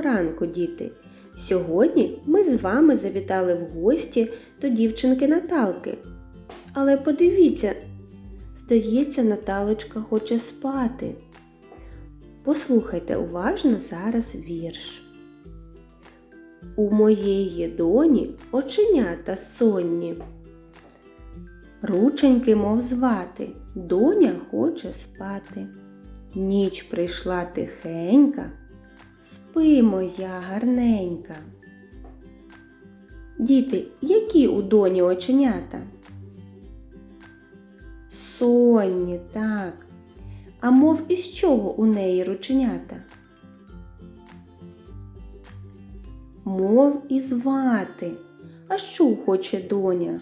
ранку, діти! Сьогодні ми з вами завітали в гості до дівчинки Наталки. Але подивіться, здається, Наталочка хоче спати. Послухайте уважно зараз вірш. У моєї доні оченята сонні. Рученьки, мов звати, доня хоче спати. Ніч прийшла тихенька, спи моя гарненька. Діти, які у доні оченята? Сонні, так. А мов із чого у неї рученята? Мов із вати. А що хоче доня?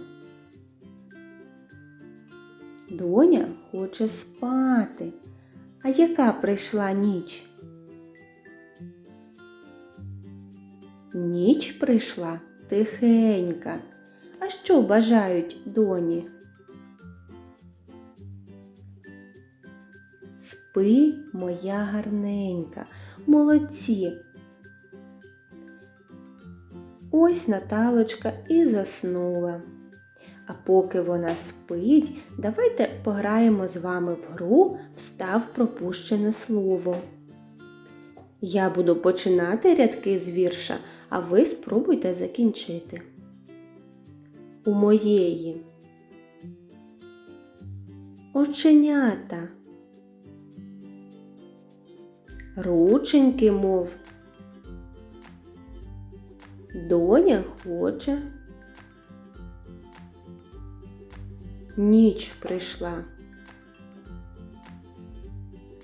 Доня хоче спати. А яка прийшла ніч? Ніч прийшла тихенька. А що бажають доні? Спи, моя гарненька, молодці. Ось Наталочка і заснула. А поки вона спить, давайте пограємо з вами в гру Встав пропущене слово. Я буду починати рядки з вірша, а ви спробуйте закінчити. У моєї оченята. Рученьки, мов. Доня хоче. Ніч прийшла.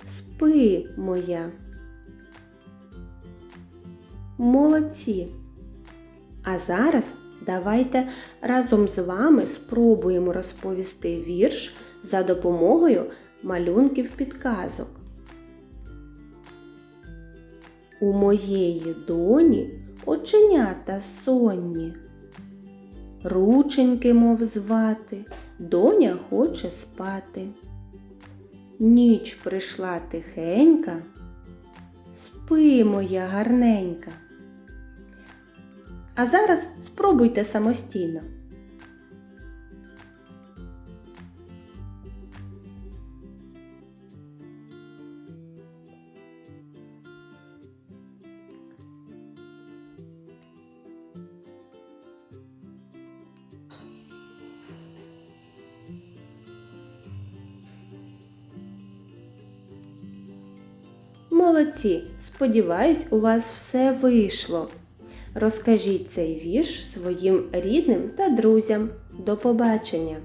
Спи, моя. Молодці. А зараз давайте разом з вами спробуємо розповісти вірш за допомогою малюнків підказок. У моєї доні оченята сонні. Рученьки, мов звати, доня хоче спати. Ніч прийшла тихенька, спи, моя гарненька. А зараз спробуйте самостійно. Молодці! Сподіваюсь, у вас все вийшло. Розкажіть цей вірш своїм рідним та друзям. До побачення!